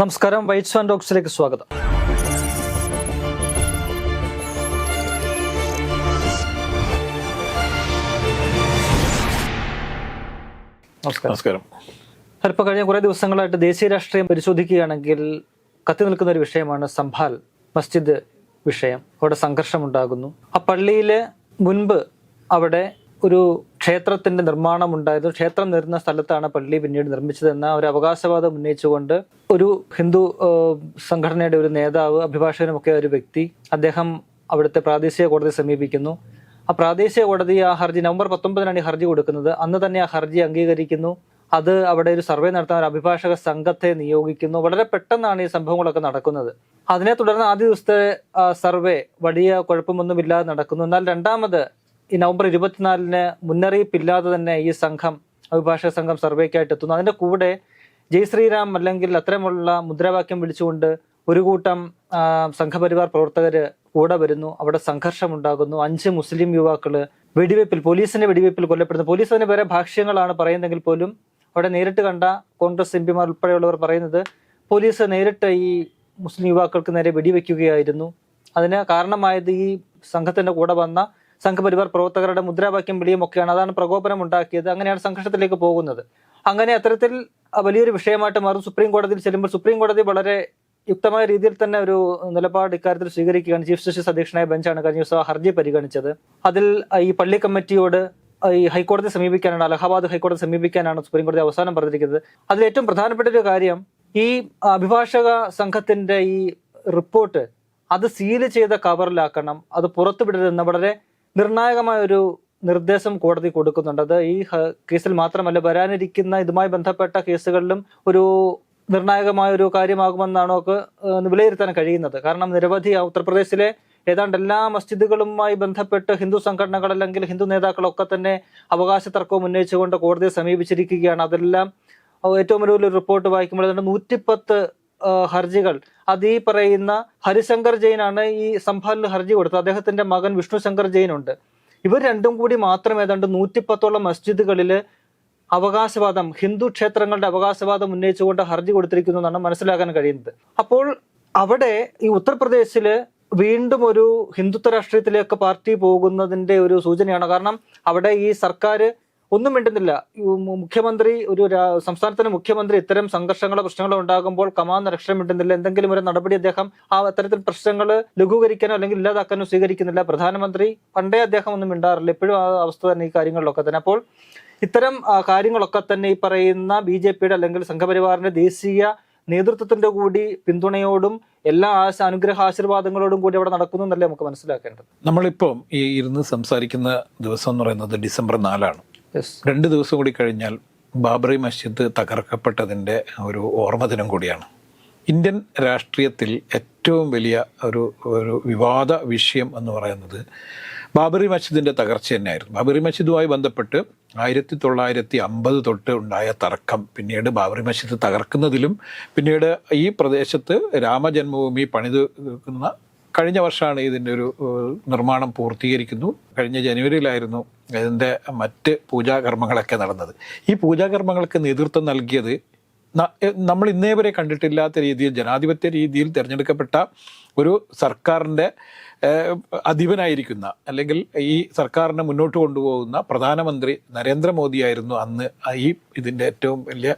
നമസ്കാരം white San ഡോക്സിലേക്ക് സ്വാഗതം. നമസ്കാരം. ഇപ്പോൾ കഴിഞ്ഞ കുറേ ദിവസങ്ങളായിട്ട് ദേശീയ രാഷ്ട്രീയം പരിശോധിക്കുകയാണെങ്കിൽ കത്തി നിൽക്കുന്ന ഒരു വിഷയമാണ് സംഭാൽ മസ്ജിദ് വിഷയം. അവിടെ സംഘർഷമുണ്ടാകുന്നു. ആ പള്ളിയിലെ മുൻപ് അവിടെ ഒരു ക്ഷേത്രത്തിന്റെ നിർമ്മാണം ഉണ്ടായത് ക്ഷേത്രം നിരുന്ന സ്ഥലത്താണ് പള്ളി പിന്നീട് നിർമ്മിച്ചതെന്ന ഒരു അവകാശവാദം ഉന്നയിച്ചുകൊണ്ട് ഒരു ഹിന്ദു സംഘടനയുടെ ഒരു നേതാവ് അഭിഭാഷകനുമൊക്കെ ഒരു വ്യക്തി അദ്ദേഹം അവിടുത്തെ പ്രാദേശിക കോടതിയെ സമീപിക്കുന്നു. ആ പ്രാദേശിക കോടതി ആ ഹർജി നവംബർ പത്തൊമ്പതിനാണ് ഈ ഹർജി കൊടുക്കുന്നത്. അന്ന് തന്നെ ആ ഹർജി അംഗീകരിക്കുന്നു. അത് അവിടെ ഒരു സർവേ നടത്താൻ ഒരു അഭിഭാഷക സംഘത്തെ നിയോഗിക്കുന്നു. വളരെ പെട്ടെന്നാണ് ഈ സംഭവങ്ങളൊക്കെ നടക്കുന്നത്. അതിനെ തുടർന്ന് ആദ്യ ദിവസത്തെ സർവേ വലിയ കുഴപ്പമൊന്നുമില്ലാതെ നടക്കുന്നു. എന്നാൽ രണ്ടാമത് ഈ നവംബർ ഇരുപത്തിനാലിന് മുന്നറിയിപ്പില്ലാതെ തന്നെ ഈ സംഘം അഭിഭാഷക സംഘം സർവേക്കായിട്ട് എത്തുന്നു. അതിന്റെ കൂടെ ജയ് ശ്രീരാം അല്ലെങ്കിൽ അത്തരമുള്ള മുദ്രാവാക്യം വിളിച്ചുകൊണ്ട് ഒരു കൂട്ടം സംഘപരിവാർ പ്രവർത്തകർ കൂടെ വരുന്നു. അവിടെ സംഘർഷമുണ്ടാകുന്നു. അഞ്ച് മുസ്ലിം യുവാക്കൾ വെടിവെപ്പിൽ പോലീസിന്റെ വെടിവെപ്പിൽ കൊല്ലപ്പെടുന്നു. പോലീസ് അതിന് വേറെ ഭാഷ്യങ്ങളാണ് പറയുന്നതെങ്കിൽ പോലും അവിടെ നേരിട്ട് കണ്ട കോൺഗ്രസ് എം പിമാർ ഉൾപ്പെടെയുള്ളവർ പറയുന്നത് പോലീസ് നേരിട്ട് ഈ മുസ്ലിം യുവാക്കൾക്ക് നേരെ വെടിവെക്കുകയായിരുന്നു. അതിന് കാരണമായത് ഈ സംഘത്തിന്റെ കൂടെ വന്ന സംഘപരിവാർ പ്രവർത്തകരുടെ മുദ്രാവാക്യം വിളിയും ഒക്കെയാണ് അതാണ് പ്രകോപനം ഉണ്ടാക്കിയത്. അങ്ങനെയാണ് സംഘർഷത്തിലേക്ക് പോകുന്നത്. അങ്ങനെ അത്തരത്തിൽ വലിയൊരു വിഷയമായിട്ട് മാറും. സുപ്രീം കോടതിയിൽ ചെല്ലുമ്പോൾ സുപ്രീം കോടതി വളരെ യുക്തമായ രീതിയിൽ തന്നെ ഒരു നിലപാട് ഇക്കാര്യത്തിൽ സ്വീകരിക്കുകയാണ്. ചീഫ് ജസ്റ്റിസ് അധ്യക്ഷനായ ബെഞ്ചാണ് കഴിഞ്ഞ ദിവസം ഹർജി പരിഗണിച്ചത്. അതിൽ ഈ പള്ളി കമ്മിറ്റിയോട് ഈ ഹൈക്കോടതി സമീപിക്കാനാണ് അലഹബാദ് ഹൈക്കോടതി സമീപിക്കാനാണ് സുപ്രീം കോടതി അവസാനം പറഞ്ഞിരിക്കുന്നത്. അതിൽ ഏറ്റവും പ്രധാനപ്പെട്ട ഒരു കാര്യം ഈ അഭിഭാഷക സംഘത്തിന്റെ ഈ റിപ്പോർട്ട് അത് സീൽ ചെയ്ത കവറിലാക്കണം. അത് പുറത്തുവിടരുതെന്ന് വളരെ നിർണായകമായ ഒരു നിർദ്ദേശം കോടതി കൊടുക്കുന്നുണ്ട്. അത് ഈ കേസിൽ മാത്രമല്ല വരാനിരിക്കുന്ന ഇതുമായി ബന്ധപ്പെട്ട കേസുകളിലും ഒരു നിർണായകമായ ഒരു കാര്യമാകുമെന്നാണോ ഒക്കെ വിലയിരുത്താൻ കഴിയുന്നത്. കാരണം നിരവധി ഉത്തർപ്രദേശിലെ ഏതാണ്ട് എല്ലാ മസ്ജിദുകളുമായി ബന്ധപ്പെട്ട് ഹിന്ദു സംഘടനകൾ അല്ലെങ്കിൽ ഹിന്ദു നേതാക്കളൊക്കെ തന്നെ അവകാശ തർക്കവും ഉന്നയിച്ചുകൊണ്ട് കോടതിയെ സമീപിച്ചിരിക്കുകയാണ്. അതെല്ലാം ഏറ്റവും വലിയ റിപ്പോർട്ട് വായിക്കുമ്പോൾ ഏതാണ്ട് നൂറ്റിപ്പത്ത് ഹർജികൾ. അത് ഈ പറയുന്ന ഹരിശങ്കർ ജെയിനാണ് ഈ സംഭാലിൽ ഹർജി കൊടുത്തത്. അദ്ദേഹത്തിന്റെ മകൻ വിഷ്ണു ശങ്കർ ജെയിനുണ്ട്. ഇവർ രണ്ടും കൂടി മാത്രം ഏതാണ്ട് നൂറ്റിപ്പത്തോളം മസ്ജിദുകളിൽ അവകാശവാദം ഹിന്ദു ക്ഷേത്രങ്ങളുടെ അവകാശവാദം ഉന്നയിച്ചുകൊണ്ട് ഹർജി കൊടുത്തിരിക്കുന്നു എന്നാണ് മനസ്സിലാക്കാൻ കഴിയുന്നത്. അപ്പോൾ അവിടെ ഈ ഉത്തർപ്രദേശിൽ വീണ്ടും ഒരു ഹിന്ദുത്വ രാഷ്ട്രീയത്തിലേക്ക് പാർട്ടി പോകുന്നതിന്റെ ഒരു സൂചനയാണ്. കാരണം അവിടെ ഈ സർക്കാർ ഒന്നും മിണ്ടുന്നില്ല. മുഖ്യമന്ത്രി ഒരു സംസ്ഥാനത്തിന് മുഖ്യമന്ത്രി ഇത്തരം സംഘർഷങ്ങളോ പ്രശ്നങ്ങളോ ഉണ്ടാകുമ്പോൾ കമാന്ന് രക്ഷണം മിണ്ടുന്നില്ല. എന്തെങ്കിലും ഒരു നടപടി അദ്ദേഹം ആ അത്തരത്തിൽ പ്രശ്നങ്ങൾ ലഘൂകരിക്കാനോ അല്ലെങ്കിൽ ഇല്ലാതാക്കാനോ സ്വീകരിക്കുന്നില്ല. പ്രധാനമന്ത്രി പണ്ടേ അദ്ദേഹം ഒന്നും മിണ്ടാറില്ല. എപ്പോഴും ആ അവസ്ഥ തന്നെ ഈ കാര്യങ്ങളിലൊക്കെ തന്നെ. അപ്പോൾ ഇത്തരം കാര്യങ്ങളൊക്കെ തന്നെ ഈ പറയുന്ന ബി ജെ പിയുടെ അല്ലെങ്കിൽ സംഘപരിവാറിന്റെ ദേശീയ നേതൃത്വത്തിന്റെ കൂടി പിന്തുണയോടും എല്ലാ ആശ അനുഗ്രഹ ആശീർവാദങ്ങളോടും കൂടി അവിടെ നടക്കുന്നു എന്നല്ലേ നമുക്ക് മനസ്സിലാക്കേണ്ടത്. നമ്മളിപ്പം ഈ ഇരുന്ന് സംസാരിക്കുന്ന ദിവസം എന്ന് പറയുന്നത് ഡിസംബർ നാലാണ്. രണ്ട് ദിവസം കൂടി കഴിഞ്ഞാൽ ബാബറി മസ്ജിദ് തകർക്കപ്പെട്ടതിന്റെ ഒരു ഓർമ്മ ദിനം കൂടിയാണ്. ഇന്ത്യൻ രാഷ്ട്രീയത്തിൽ ഏറ്റവും വലിയ ഒരു ഒരു വിവാദ വിഷയം എന്ന് പറയുന്നത് ബാബറി മസ്ജിദിന്റെ തകർച്ച തന്നെയായിരുന്നു. ബാബറി മസ്ജിദുമായി ബന്ധപ്പെട്ട് ആയിരത്തി തൊള്ളായിരത്തി അമ്പത് തൊട്ട് ഉണ്ടായ തർക്കം പിന്നീട് ബാബറി മസ്ജിദ് തകർക്കുന്നതിലും പിന്നീട് ഈ പ്രദേശത്ത് രാമജന്മഭൂമി പണിതുന്ന കഴിഞ്ഞ വർഷമാണ് ഇതിന്റെ ഒരു നിർമ്മാണം പൂർത്തീകരിക്കുന്നു. കഴിഞ്ഞ ജനുവരിയിലായിരുന്നു ഇതിന്റെ മറ്റ് പൂജാകർമ്മങ്ങളൊക്കെ നടന്നത്. ഈ പൂജാകർമ്മങ്ങൾക്ക് നേതൃത്വം നൽകിയത് നമ്മൾ ഇന്നേ വരെ കണ്ടിട്ടില്ലാത്ത രീതിയിൽ ജനാധിപത്യ രീതിയിൽ തിരഞ്ഞെടുക്കപ്പെട്ട ഒരു സർക്കാരിന്റെ അധിപനായിരിക്കുന്ന അല്ലെങ്കിൽ ഈ സർക്കാരിനെ മുന്നോട്ട് കൊണ്ടുപോകുന്ന പ്രധാനമന്ത്രി നരേന്ദ്രമോദിയായിരുന്നു അന്ന് ഈ ഇതിന്റെ ഏറ്റവും വലിയ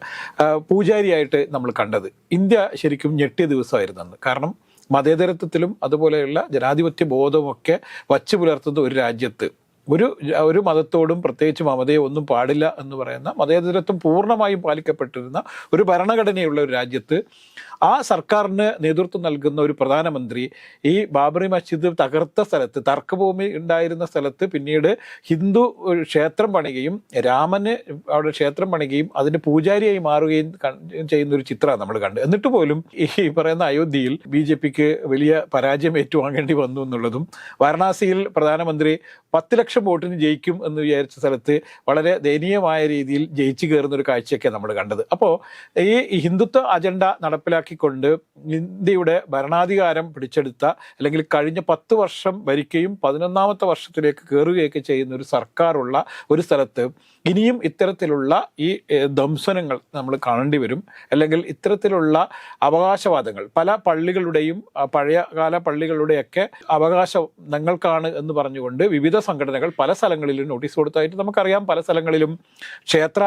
പൂജാരിയായിട്ട് നമ്മൾ കണ്ടത്. ഇന്ത്യ ശരിക്കും ഞെട്ടിയ ദിവസമായിരുന്നു അന്ന്. കാരണം മതേതരത്വത്തിലും അതുപോലെയുള്ള ജനാധിപത്യ ബോധമൊക്കെ വച്ചു പുലർത്തുന്ന ഒരു രാജ്യത്ത് ഒരു ഒരു മതത്തോടും പ്രത്യേകിച്ച് മമതയോ ഒന്നും പാടില്ല എന്ന് പറയുന്ന മതേതരത്വം പൂർണമായും പാലിക്കപ്പെട്ടിരുന്ന ഒരു ഭരണഘടനയുള്ള ഒരു രാജ്യത്ത് ആ സർക്കാരിന് നേതൃത്വം നൽകുന്ന ഒരു പ്രധാനമന്ത്രി ഈ ബാബറി മസ്ജിദ് തകർത്ത സ്ഥലത്ത് തർക്കഭൂമി ഉണ്ടായിരുന്ന സ്ഥലത്ത് പിന്നീട് ഹിന്ദു ക്ഷേത്രം പണിയുകയും രാമന് അവിടെ ക്ഷേത്രം പണിയുകയും അതിന് പൂജാരിയായി മാറുകയും ചെയ്യുന്ന ഒരു ചിത്രമാണ് നമ്മൾ കണ്ടത്. എന്നിട്ട് പോലും ഈ പറയുന്ന അയോധ്യയിൽ ബി വലിയ പരാജയം ഏറ്റുവാങ്ങേണ്ടി വന്നു എന്നുള്ളതും വാരണാസിയിൽ പ്രധാനമന്ത്രി പത്ത് ലക്ഷം വോട്ടിന് ജയിക്കും എന്ന് വിചാരിച്ച സ്ഥലത്ത് വളരെ ദയനീയമായ രീതിയിൽ ജയിച്ചു കയറുന്ന ഒരു കാഴ്ചയൊക്കെ നമ്മൾ കണ്ടത്. അപ്പോൾ ഈ ഹിന്ദുത്വ അജണ്ട നടപ്പിലാക്കിക്കൊണ്ട് ഇന്ത്യയുടെ ഭരണാധികാരം പിടിച്ചെടുത്ത അല്ലെങ്കിൽ കഴിഞ്ഞ പത്ത് വർഷം ഭരിക്കുകയും പതിനൊന്നാമത്തെ വർഷത്തിലേക്ക് കയറുകയൊക്കെ ചെയ്യുന്ന ഒരു സർക്കാരുള്ള ഒരു സ്ഥലത്ത് ഇനിയും ഇത്തരത്തിലുള്ള ഈ ദംസനങ്ങൾ നമ്മൾ കാണേണ്ടി വരും. അല്ലെങ്കിൽ ഇത്തരത്തിലുള്ള അവകാശവാദങ്ങൾ പല പള്ളികളുടെയും പഴയകാല പള്ളികളുടെയൊക്കെ അവകാശം ഞങ്ങൾക്കാണ് എന്ന് പറഞ്ഞുകൊണ്ട് വിവിധ സംഘടനകൾ പല സ്ഥലങ്ങളിലും നോട്ടീസ് കൊടുത്തായിട്ട് നമുക്കറിയാം. പല സ്ഥലങ്ങളിലും ക്ഷേത്ര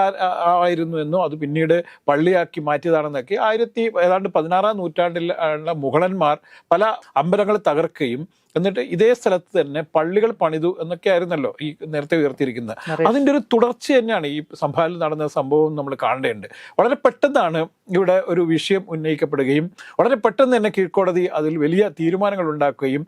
ആയിരുന്നു എന്നോ അത് പിന്നീട് പള്ളിയാക്കി മാറ്റിയതാണെന്നൊക്കെ ആയിരത്തി ഏതാണ്ട് പതിനാറാം നൂറ്റാണ്ടിൽ ഉള്ള മുഗളന്മാർ പല അമ്പലങ്ങൾ തകർക്കുകയും എന്നിട്ട് ഇതേ സ്ഥലത്ത് തന്നെ പള്ളികൾ പണിതു എന്നൊക്കെ ആയിരുന്നല്ലോ ഈ നേരത്തെ ഉയർത്തിയിരിക്കുന്നത്. അതിന്റെ ഒരു തുടർച്ച തന്നെയാണ് ഈ സംഭാലിൽ നടന്ന സംഭവം നമ്മൾ കാണേണ്ടത് വളരെ പെട്ടെന്നാണ് ഇവിടെ ഒരു വിഷയം ഉന്നയിക്കപ്പെടുകയും വളരെ പെട്ടെന്ന് തന്നെ കീഴ്ക്കോടതി അതിൽ വലിയ തീരുമാനങ്ങൾ ഉണ്ടാക്കുകയും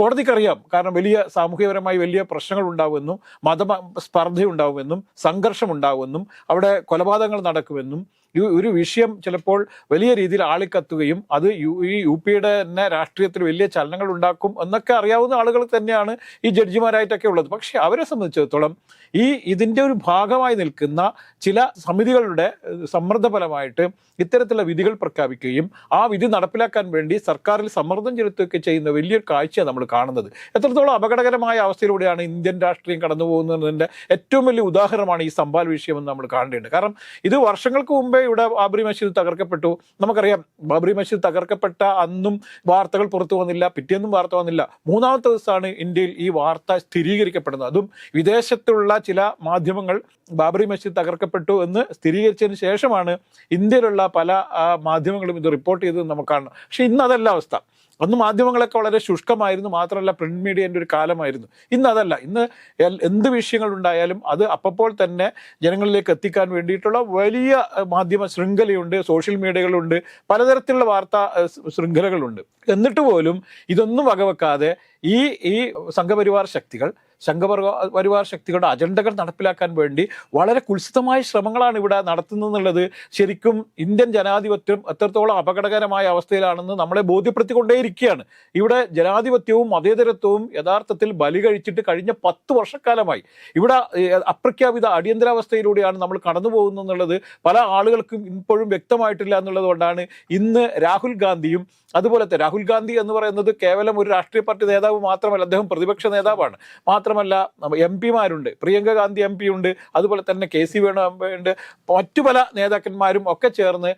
കോടതിക്കറിയാം. കാരണം വലിയ സാമൂഹികപരമായി വലിയ പ്രശ്നങ്ങൾ ഉണ്ടാവുമെന്നും മത സ്പർദ്ധ ഉണ്ടാകുമെന്നും സംഘർഷം ഉണ്ടാവുമെന്നും അവിടെ കൊലപാതകങ്ങൾ നടക്കുമെന്നും ഒരു വിഷയം ചിലപ്പോൾ വലിയ രീതിയിൽ ആളിക്കത്തുകയും അത് യു ഈ യു പിയുടെ തന്നെ രാഷ്ട്രീയത്തിൽ വലിയ ചലനങ്ങൾ ഉണ്ടാക്കും എന്നൊക്കെ അറിയാവുന്ന ആളുകൾ തന്നെയാണ് ഈ ജഡ്ജിമാരായിട്ടൊക്കെ ഉള്ളത്. പക്ഷെ അവരെ സംബന്ധിച്ചിടത്തോളം ഈ ഇതിന്റെ ഒരു ഭാഗമായി നിൽക്കുന്ന ചില സമിതികളുടെ സമ്മർദ്ദഫലമായിട്ട് സമ്മർദ്ദ ഫലമായിട്ട് ഇത്തരത്തിലുള്ള വിധികൾ പ്രഖ്യാപിക്കുകയും ആ വിധി നടപ്പിലാക്കാൻ വേണ്ടി സർക്കാരിൽ സമ്മർദ്ദം ചെലുത്തുകയൊക്കെ ചെയ്യുന്ന വലിയൊരു കാഴ്ചയാണ് നമ്മൾ കാണുന്നത്. എത്രത്തോളം അപകടകരമായ അവസ്ഥയിലൂടെയാണ് ഇന്ത്യൻ രാഷ്ട്രീയം കടന്നു പോകുന്നതിന്റെ ഏറ്റവും വലിയ ഉദാഹരണമാണ് ഈ സംഭാൽ വിഷയമെന്ന് നമ്മൾ കാണേണ്ടത് കാരണം ഇത് വർഷങ്ങൾക്ക് മുമ്പേ ഇവിടെ ബാബറി മസ്ജിദ് തകർക്കപ്പെട്ടു. നമുക്കറിയാം ബാബറി മസ്ജിദ് തകർക്കപ്പെട്ട അന്നും വാർത്തകൾ പുറത്തു വന്നില്ല പിറ്റേന്നും വാർത്ത വന്നില്ല. മൂന്നാമത്തെ ദിവസമാണ് ഇന്ത്യയിൽ ഈ വാർത്ത സ്ഥിരീകരിക്കപ്പെടുന്നത്. അതും വിദേശത്തുള്ള ചില മാധ്യമങ്ങൾ ബാബറി മസ്ജിദ് തകർക്കപ്പെട്ടു എന്ന് സ്ഥിരീകരിച്ചതിന് ശേഷമാണ് ഇന്ത്യയിലുള്ള പല മാധ്യമങ്ങളും ഇത് റിപ്പോർട്ട് ചെയ്തത് നമുക്ക് കാണണം പക്ഷെ ഇന്ന് അതല്ല അവസ്ഥ. അന്ന് മാധ്യമങ്ങളൊക്കെ വളരെ ശുഷ്കമായിരുന്നു മാത്രമല്ല പ്രിന്റ് മീഡിയന്റെ ഒരു കാലമായിരുന്നു. ഇന്ന് അതല്ല. ഇന്ന് എന്ത് വിഷയങ്ങൾ ഉണ്ടായാലും അത് അപ്പോൾ തന്നെ ജനങ്ങളിലേക്ക് എത്തിക്കാൻ വേണ്ടിയിട്ടുള്ള വലിയ മാധ്യമ ശൃംഖലയുണ്ട് സോഷ്യൽ മീഡിയകളുണ്ട് പലതരത്തിലുള്ള വാർത്താ ശൃംഖലകളുണ്ട്. എന്നിട്ട് പോലും ഇതൊന്നും വകവെക്കാതെ ഈ ഈ സംഘപരിവാർ ശക്തികൾ സംഘപരിവാർ ശക്തികളുടെ അജണ്ടകൾ നടപ്പിലാക്കാൻ വേണ്ടി വളരെ കുൽസിതമായ ശ്രമങ്ങളാണ് ഇവിടെ നടത്തുന്നതെന്നുള്ളത് ശരിക്കും ഇന്ത്യൻ ജനാധിപത്യം എത്രത്തോളം അപകടകരമായ അവസ്ഥയിലാണെന്ന് നമ്മളെ ബോധ്യപ്പെടുത്തിക്കൊണ്ടേയിരിക്കുകയാണ് ഇവിടെ ജനാധിപത്യവും മതേതരത്വവും യഥാർത്ഥത്തിൽ ബലി കഴിച്ചിട്ട് കഴിഞ്ഞ പത്ത് വർഷക്കാലമായി. ഇവിടെ അപ്രഖ്യാപിത അടിയന്തരാവസ്ഥയിലൂടെയാണ് നമ്മൾ കടന്നു പോകുന്നത് എന്നുള്ളത് പല ആളുകൾക്കും ഇപ്പോഴും വ്യക്തമായിട്ടില്ല എന്നുള്ളതുകൊണ്ടാണ് ഇന്ന് രാഹുൽ ഗാന്ധിയും അതുപോലത്തെ രാഹുൽ ഗാന്ധി എന്ന് പറയുന്നത് കേവലം ഒരു രാഷ്ട്രീയ പാർട്ടി നേതാവ് മാത്രമല്ല അദ്ദേഹം പ്രതിപക്ഷ നേതാവാണ്. മാത്രമല്ല എം പിമാരുണ്ട്. പ്രിയങ്ക ഗാന്ധി എം ഉണ്ട് അതുപോലെ തന്നെ കെ സി വേണു ഉണ്ട് മറ്റു പല നേതാക്കന്മാരും ഒക്കെ ചേർന്ന്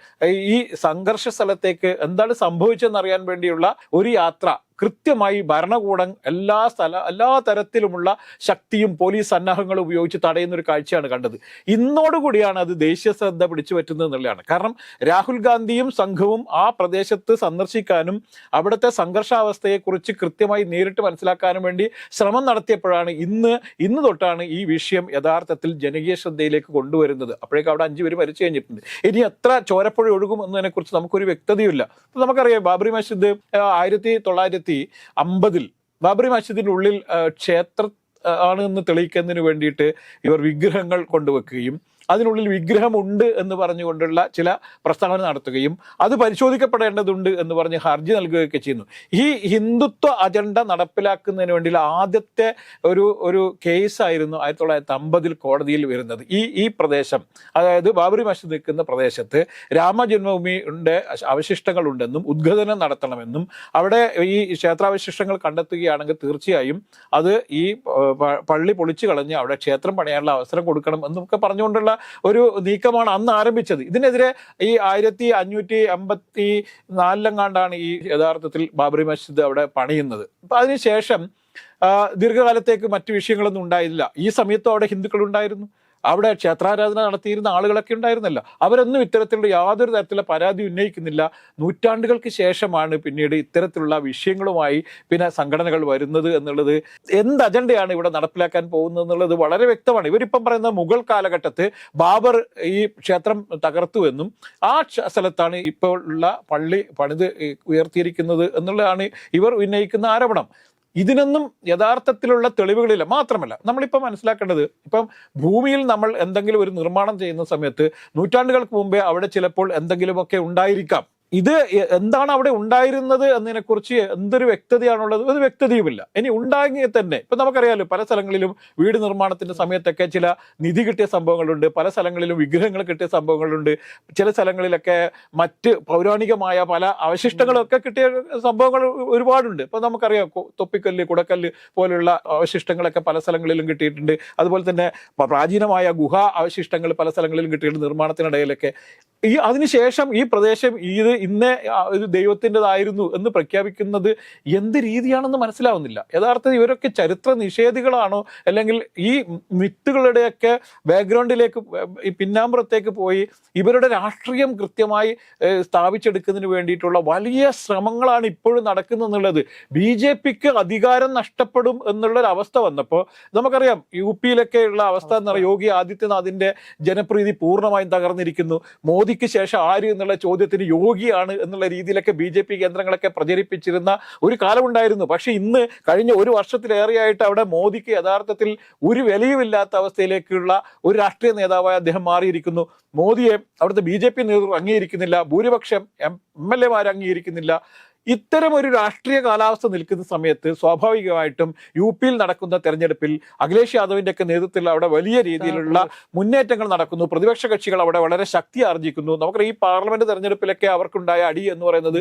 ഈ സംഘർഷ സ്ഥലത്തേക്ക് എന്താണ് സംഭവിച്ചതെന്ന് അറിയാൻ വേണ്ടിയുള്ള ഒരു യാത്ര കൃത്യമായി ഭരണകൂടം എല്ലാ സ്ഥല എല്ലാ തരത്തിലുമുള്ള ശക്തിയും പോലീസ് സന്നാഹങ്ങളും ഉപയോഗിച്ച് തടയുന്ന ഒരു കാഴ്ചയാണ് കണ്ടത്. ഇന്നോടുകൂടിയാണ് അത് ദേശീയ ശ്രദ്ധ പിടിച്ചു പറ്റുന്നത് എന്നുള്ളതാണ്. കാരണം രാഹുൽ ഗാന്ധിയും സംഘവും ആ പ്രദേശത്ത് സന്ദർശിക്കാനും അവിടുത്തെ സംഘർഷാവസ്ഥയെക്കുറിച്ച് കൃത്യമായി നേരിട്ട് മനസ്സിലാക്കാനും വേണ്ടി ശ്രമം നടത്തിയപ്പോഴാണ് ഇന്ന് ഇന്ന് തൊട്ടാണ് ഈ വിഷയം യഥാർത്ഥത്തിൽ ജനകീയ ശ്രദ്ധയിലേക്ക് കൊണ്ടുവരുന്നത്. അപ്പോഴേക്കും അവിടെ അഞ്ചുപേര് മരിച്ചു കഴിഞ്ഞിട്ടുണ്ട്. ഇനി എത്ര ചോരപ്പുഴ ഒഴുകും എന്നതിനെക്കുറിച്ച് നമുക്കൊരു വ്യക്തതയുമില്ല. നമുക്കറിയാം ബാബറി മസ്ജിദ് ആയിരത്തി തൊള്ളായിരത്തി അമ്പതിൽ ബാബറി മസ്ജിദിനുള്ളിൽ ക്ഷേത്ര ആണ് എന്ന് തെളിയിക്കുന്നതിന് വേണ്ടിയിട്ട് ഇവർ വിഗ്രഹങ്ങൾ കൊണ്ടുവെക്കുകയും അതിനുള്ളിൽ വിഗ്രഹമുണ്ട് എന്ന് പറഞ്ഞുകൊണ്ടുള്ള ചില പ്രസ്താവന നടത്തുകയും അത് പരിശോധിക്കപ്പെടേണ്ടതുണ്ട് എന്ന് പറഞ്ഞ് ഹർജി നൽകുകയൊക്കെ ചെയ്യുന്നു. ഈ ഹിന്ദുത്വ അജണ്ട നടപ്പിലാക്കുന്നതിന് വേണ്ടിയുള്ള ആദ്യത്തെ ഒരു ഒരു കേസായിരുന്നു ആയിരത്തി തൊള്ളായിരത്തി അമ്പതിൽ കോടതിയിൽ വരുന്നത്. ഈ ഈ പ്രദേശം അതായത് ബാബറി മസ്ജിദ് നിൽക്കുന്ന പ്രദേശത്ത് രാമജന്മഭൂമിയുടെ അവശിഷ്ടങ്ങളുണ്ടെന്നും ഉദ്ഘാടനം നടത്തണമെന്നും അവിടെ ഈ ക്ഷേത്രാവശിഷ്ടങ്ങൾ കണ്ടെത്തുകയാണെങ്കിൽ തീർച്ചയായും അത് ഈ പള്ളി പൊളിച്ചു കളഞ്ഞ് അവിടെ ക്ഷേത്രം പണിയാനുള്ള അവസരം കൊടുക്കണം എന്നൊക്കെ പറഞ്ഞുകൊണ്ടുള്ള ഒരു നീക്കമാണ് അന്ന് ആരംഭിച്ചത്. ഇതിനെതിരെ ഈ ആയിരത്തി അഞ്ഞൂറ്റി അമ്പത്തി നാലിലെങ്ങാണ്ടാണ് ഈ യഥാർത്ഥത്തിൽ ബാബറി മസ്ജിദ് അവിടെ പണിയുന്നത്. അപ്പൊ അതിനുശേഷം ദീർഘകാലത്തേക്ക് മറ്റു വിഷയങ്ങളൊന്നും ഉണ്ടായില്ല. ഈ സമയത്തും അവിടെ ഹിന്ദുക്കൾ ഉണ്ടായിരുന്നു അവിടെ ക്ഷേത്രാരാധന നടത്തിയിരുന്ന ആളുകളൊക്കെ ഉണ്ടായിരുന്നല്ലോ. അവരൊന്നും ഇത്തരത്തിലുള്ള യാതൊരു തരത്തിലുള്ള പരാതി ഉന്നയിക്കുന്നില്ല. നൂറ്റാണ്ടുകൾക്ക് ശേഷമാണ് പിന്നീട് ഇത്തരത്തിലുള്ള വിഷയങ്ങളുമായി പിന്നെ സംഘടനകൾ വരുന്നത് എന്നുള്ളത്. എന്ത് അജണ്ടയാണ് ഇവിടെ നടപ്പിലാക്കാൻ പോകുന്നത് എന്നുള്ളത് വളരെ വ്യക്തമാണ്. ഇവരിപ്പം പറയുന്ന മുഗൾ കാലഘട്ടത്ത് ബാബർ ഈ ക്ഷേത്രം തകർത്തു എന്നും ആ സ്ഥലത്താണ് ഇപ്പോൾ ഉള്ള പള്ളി പണിത് ഉയർത്തിയിരിക്കുന്നത് എന്നുള്ളതാണ് ഇവർ ഉന്നയിക്കുന്ന ആരോപണം. ഇതിനൊന്നും യഥാർത്ഥത്തിലുള്ള തെളിവുകളില്ല. മാത്രമല്ല നമ്മളിപ്പോൾ മനസ്സിലാക്കേണ്ടത് ഇപ്പം ഭൂമിയിൽ നമ്മൾ എന്തെങ്കിലും ഒരു നിർമ്മാണം ചെയ്യുന്ന സമയത്ത് നൂറ്റാണ്ടുകൾക്ക് മുമ്പേ അവിടെ ചിലപ്പോൾ എന്തെങ്കിലുമൊക്കെ ഉണ്ടായിരിക്കാം. ഇത് എന്താണ് അവിടെ ഉണ്ടായിരുന്നത് എന്നതിനെക്കുറിച്ച് എന്തൊരു വ്യക്തതയാണുള്ളത്? ഒരു വ്യക്തതയുമില്ല. ഇനി ഉണ്ടായെങ്കിൽ തന്നെ ഇപ്പൊ നമുക്കറിയാലോ പല സ്ഥലങ്ങളിലും വീട് നിർമ്മാണത്തിന്റെ സമയത്തൊക്കെ ചില നിധി കിട്ടിയ സംഭവങ്ങളുണ്ട് പല സ്ഥലങ്ങളിലും വിഗ്രഹങ്ങൾ കിട്ടിയ സംഭവങ്ങളുണ്ട് ചില സ്ഥലങ്ങളിലൊക്കെ മറ്റ് പൗരാണികമായ പല അവശിഷ്ടങ്ങളൊക്കെ കിട്ടിയ സംഭവങ്ങൾ ഒരുപാടുണ്ട്. ഇപ്പൊ നമുക്കറിയാം തൊപ്പിക്കല്ല് കുടക്കല്ല് പോലുള്ള അവശിഷ്ടങ്ങളൊക്കെ പല സ്ഥലങ്ങളിലും കിട്ടിയിട്ടുണ്ട്. അതുപോലെ തന്നെ പ്രാചീനമായ ഗുഹ അവശിഷ്ടങ്ങൾ പല സ്ഥലങ്ങളിലും കിട്ടിയിട്ടുണ്ട് നിർമ്മാണത്തിനിടയിലൊക്കെ. ഈ അതിനുശേഷം ഈ പ്രദേശം ഇത് ഇന്നേ ഒരു ദൈവത്തിന്റെതായിരുന്നു എന്ന് പ്രഖ്യാപിക്കുന്നത് എന്ത് രീതിയാണെന്ന് മനസ്സിലാവുന്നില്ല. യഥാർത്ഥത്തിൽ ഇവരൊക്കെ ചരിത്ര നിഷേധികളാണോ? അല്ലെങ്കിൽ ഈ മിത്തുകളുടെയൊക്കെ ബാക്ക്ഗ്രൗണ്ടിലേക്ക് ഈ പിന്നാമ്പുറത്തേക്ക് പോയി ഇവരുടെ രാഷ്ട്രീയം കൃത്യമായി സ്ഥാപിച്ചെടുക്കുന്നതിന് വേണ്ടിയിട്ടുള്ള വലിയ ശ്രമങ്ങളാണ് ഇപ്പോഴും നടക്കുന്നെന്നുള്ളത് ബി ജെ പിക്ക് അധികാരം നഷ്ടപ്പെടും എന്നുള്ളൊരവസ്ഥ വന്നപ്പോൾ നമുക്കറിയാം യു പിയിലൊക്കെ ഉള്ള അവസ്ഥ എന്ന് പറയുക യോഗി ആദിത്യനാഥിന്റെ ജനപ്രീതി പൂർണമായും തകർന്നിരിക്കുന്നു. മോദിക്ക് ശേഷം ആര് എന്നുള്ള ചോദ്യത്തിന് യോഗിയാണ് എന്നുള്ള രീതിയിലൊക്കെ ബി ജെ പി കേന്ദ്രങ്ങളൊക്കെ പ്രചരിപ്പിച്ചിരുന്ന ഒരു കാലമുണ്ടായിരുന്നു. പക്ഷേ ഇന്ന് കഴിഞ്ഞ ഒരു വർഷത്തിലേറെയായിട്ട് അവിടെ മോദിക്ക് യഥാർത്ഥത്തിൽ ഒരു വിലയുമില്ലാത്ത അവസ്ഥയിലേക്കുള്ള ഒരു രാഷ്ട്രീയ നേതാവായി അദ്ദേഹം മാറിയിരിക്കുന്നു. മോദിയെ അവിടുത്തെ ബി ജെ പി നേതൃത്വം അംഗീകരിക്കുന്നില്ല. ഭൂരിപക്ഷം എം എൽ എമാർ അംഗീകരിക്കുന്നില്ല. ഇത്തരം ഒരു രാഷ്ട്രീയ കാലാവസ്ഥ നിൽക്കുന്ന സമയത്ത് സ്വാഭാവികമായിട്ടും യു പിയിൽ നടക്കുന്ന തെരഞ്ഞെടുപ്പിൽ അഖിലേഷ് യാദവിന്റെ ഒക്കെ നേതൃത്വത്തിൽ അവിടെ വലിയ രീതിയിലുള്ള മുന്നേറ്റങ്ങൾ നടക്കുന്നു. പ്രതിപക്ഷ കക്ഷികൾ അവിടെ വളരെ ശക്തി ആർജിക്കുന്നു. നമുക്കറിയാം ഈ പാർലമെന്റ് തെരഞ്ഞെടുപ്പിലൊക്കെ അവർക്കുണ്ടായ അടി എന്ന് പറയുന്നത്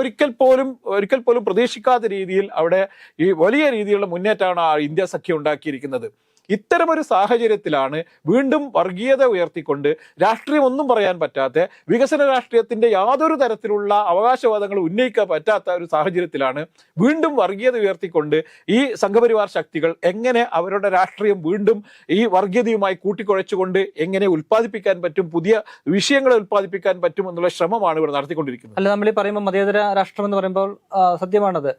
ഒരിക്കൽ പോലും ഒരിക്കൽ പോലും പ്രതീക്ഷിക്കാത്ത രീതിയിൽ അവിടെ ഈ വലിയ രീതിയിലുള്ള മുന്നേറ്റമാണ് ആ ഇന്ത്യ സഖ്യം ഉണ്ടാക്കിയിരിക്കുന്നത്. ഇത്തരമൊരു സാഹചര്യത്തിലാണ് വീണ്ടും വർഗീയത ഉയർത്തിക്കൊണ്ട് രാഷ്ട്രീയം ഒന്നും പറയാൻ പറ്റാത്ത വികസന രാഷ്ട്രീയത്തിന്റെ യാതൊരു തരത്തിലുള്ള അവകാശവാദങ്ങൾ ഉന്നയിക്കാൻ പറ്റാത്ത ഒരു സാഹചര്യത്തിലാണ് വീണ്ടും വർഗീയത ഉയർത്തിക്കൊണ്ട് ഈ സംഘപരിവാർ ശക്തികൾ എങ്ങനെ അവരുടെ രാഷ്ട്രീയം വീണ്ടും ഈ വർഗീയതയുമായി കൂട്ടിക്കുഴച്ചുകൊണ്ട് എങ്ങനെ ഉൽപ്പാദിപ്പിക്കാൻ പറ്റും പുതിയ വിഷയങ്ങളെ ഉൽപ്പാദിപ്പിക്കാൻ പറ്റും എന്നുള്ള ശ്രമമാണ് ഇവിടെ നടത്തിക്കൊണ്ടിരിക്കുന്നത്. അല്ല നമ്മൾ ഈ പറയുമ്പോൾ മതേതര രാഷ്ട്രം എന്ന് പറയുമ്പോൾ സത്യമാണത്.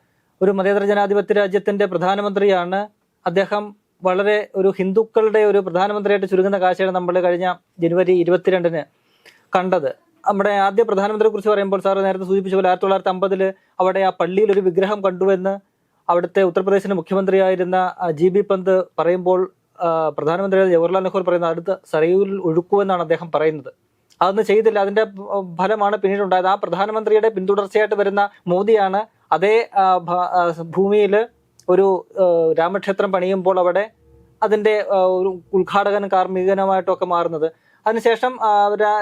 ഒരു മതേതര ജനാധിപത്യ രാജ്യത്തിന്റെ പ്രധാനമന്ത്രിയാണ് അദ്ദേഹം വളരെ ഒരു ഹിന്ദുക്കളുടെ ഒരു പ്രധാനമന്ത്രിയായിട്ട് ചുരുങ്ങുന്ന കാഴ്ചയാണ് നമ്മൾ കഴിഞ്ഞ ജനുവരി ഇരുപത്തിരണ്ടിന് കണ്ടത്. നമ്മുടെ ആദ്യ പ്രധാനമന്ത്രിയെ കുറിച്ച് പറയുമ്പോൾ സാർ നേരത്തെ സൂചിപ്പിച്ച പോലെ ആയിരത്തി തൊള്ളായിരത്തി അമ്പതിൽ അവിടെ ആ പള്ളിയിൽ ഒരു വിഗ്രഹം കണ്ടുവെന്ന് അവിടുത്തെ ഉത്തർപ്രദേശിന്റെ മുഖ്യമന്ത്രിയായിരുന്ന ജി. ബി. പന്ത് പറയുമ്പോൾ പ്രധാനമന്ത്രി ജവഹർലാൽ നെഹ്റു പറയുന്ന അടുത്ത സറയൂൽ ഒഴുക്കുമെന്നാണ് അദ്ദേഹം പറയുന്നത്. അതൊന്നും ചെയ്തില്ല. അതിന്റെ ഫലമാണ് പിന്നീട് ഉണ്ടായത്. ആ പ്രധാനമന്ത്രിയുടെ പിന്തുടർച്ചയായിട്ട് വരുന്ന മോദിയാണ് അതേ ഭൂമിയിൽ ഒരു രാമക്ഷേത്രം പണിയുമ്പോൾ അവിടെ അതിന്റെ ഒരു ഉദ്ഘാടകൻ കാർമ്മികനുമായിട്ടൊക്കെ മാറുന്നത്. അതിനുശേഷം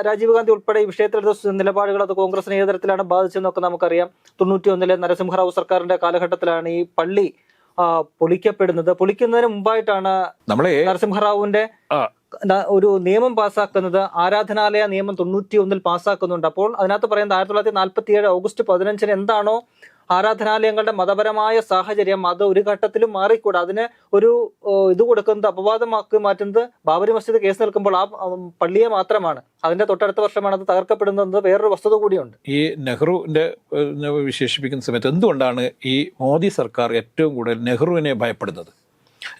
രാജീവ് ഗാന്ധി ഉൾപ്പെടെ ഈ വിഷയത്തിലെടുത്ത നിലപാടുകൾ അത് കോൺഗ്രസിനെ ഏത് തരത്തിലാണ് ബാധിച്ചതെന്നൊക്കെ നമുക്കറിയാം. തൊണ്ണൂറ്റി ഒന്നിലെ നരസിംഹറാവു സർക്കാരിന്റെ കാലഘട്ടത്തിലാണ് ഈ പള്ളി പൊളിക്കപ്പെടുന്നത്. പൊളിക്കുന്നതിന് മുമ്പായിട്ടാണ് നരസിംഹറാവുവിന്റെ ഒരു നിയമം പാസ്സാക്കുന്നത് ആരാധനാലയ നിയമം തൊണ്ണൂറ്റി ഒന്നിൽ പാസ്സാക്കുന്നുണ്ട് അപ്പോൾ അതിനകത്ത് പറയുന്നത് ആയിരത്തി തൊള്ളായിരത്തി നാൽപ്പത്തി ഏഴ് ഓഗസ്റ്റ് പതിനഞ്ചിന് എന്താണോ ആരാധനാലയങ്ങളുടെ മതപരമായ സാഹചര്യം അത് ഒരു ഘട്ടത്തിലും മാറിക്കൂടാ. അതിന് ഒരു ഇത് കൊടുക്കുന്നത് അപവാദമാക്കി മാറ്റുന്നത് ബാബരി മസ്ജിദ് കേസ് നിൽക്കുമ്പോൾ ആ പള്ളിയെ മാത്രമാണ്. അതിന്റെ തൊട്ടടുത്ത വർഷമാണ് അത് തകർക്കപ്പെടുന്നത് വേറൊരു വസ്തുത കൂടിയുണ്ട്. ഈ നെഹ്റുവിന്റെ വിശേഷിപ്പിക്കുന്ന സമയത്ത് എന്തുകൊണ്ടാണ് ഈ മോദി സർക്കാർ ഏറ്റവും കൂടുതൽ നെഹ്റുവിനെ ഭയപ്പെടുന്നത്?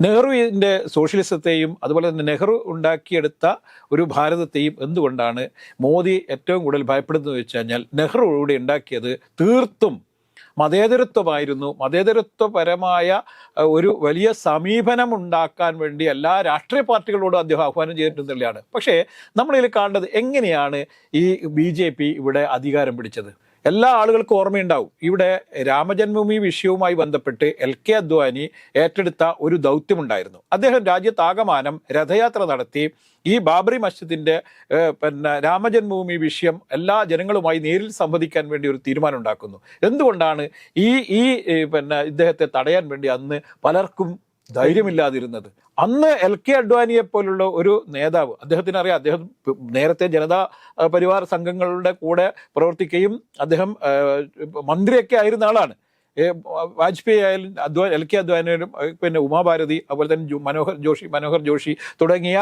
നെഹ്റുവിന്റെ സോഷ്യലിസത്തെയും അതുപോലെ തന്നെ നെഹ്റു ഉണ്ടാക്കിയെടുത്ത ഒരു ഭാരതത്തെയും എന്തുകൊണ്ടാണ് മോദി ഏറ്റവും കൂടുതൽ ഭയപ്പെടുന്നത് വെച്ച് കഴിഞ്ഞാൽ നെഹ്റു ഇവിടെ ഉണ്ടാക്കിയത് തീർത്തും മതേതരത്വമായിരുന്നു. മതേതരത്വപരമായ ഒരു വലിയ സമീപനം ഉണ്ടാക്കാൻ വേണ്ടി എല്ലാ രാഷ്ട്രീയ പാർട്ടികളോടും അദ്ദേഹം ആഹ്വാനം ചെയ്തിട്ടുള്ളതാണ് പക്ഷേ നമ്മളിതിൽ കാണേണ്ടത് എങ്ങനെയാണ് ഈ ബി ഇവിടെ അധികാരം പിടിച്ചത്? എല്ലാ ആളുകൾക്കും ഓർമ്മയുണ്ടാവും. ഇവിടെ രാമജന്മഭൂമി വിഷയവുമായി ബന്ധപ്പെട്ട് എൽ കെ അദ്വാനി ഏറ്റെടുത്ത ഒരു ദൗത്യമുണ്ടായിരുന്നു. അദ്ദേഹം രാജ്യത്താകമാനം രഥയാത്ര നടത്തി ഈ ബാബറി മസ്ജിദിന്റെ പിന്നെ രാമജന്മഭൂമി വിഷയം എല്ലാ ജനങ്ങളുമായി നേരിൽ സംവദിക്കാൻ വേണ്ടി ഒരു തീരുമാനം ഉണ്ടാക്കുന്നു എന്തുകൊണ്ടാണ് ഈ ഈ പിന്നെ ഇദ്ദേഹത്തെ തടയാൻ വേണ്ടി അന്ന് പലർക്കും ധൈര്യമില്ലാതിരുന്നത്. അന്ന് എൽ കെ അഡ്വാനിയെ പോലുള്ള ഒരു നേതാവ് അദ്ദേഹത്തിന് അറിയാം അദ്ദേഹം നേരത്തെ ജനതാ പരിവാർ സംഘങ്ങളുടെ കൂടെ പ്രവർത്തിക്കുകയും അദ്ദേഹം മന്ത്രിയൊക്കെ ആയിരുന്ന ആളാണ്. വാജ്പേയി ആയാലും അദ്വാനി എൽ കെ അദ്വാനിയായാലും പിന്നെ ഉമാഭാരതി അതുപോലെ തന്നെ മനോഹർ ജോഷി മനോഹർ ജോഷി തുടങ്ങിയ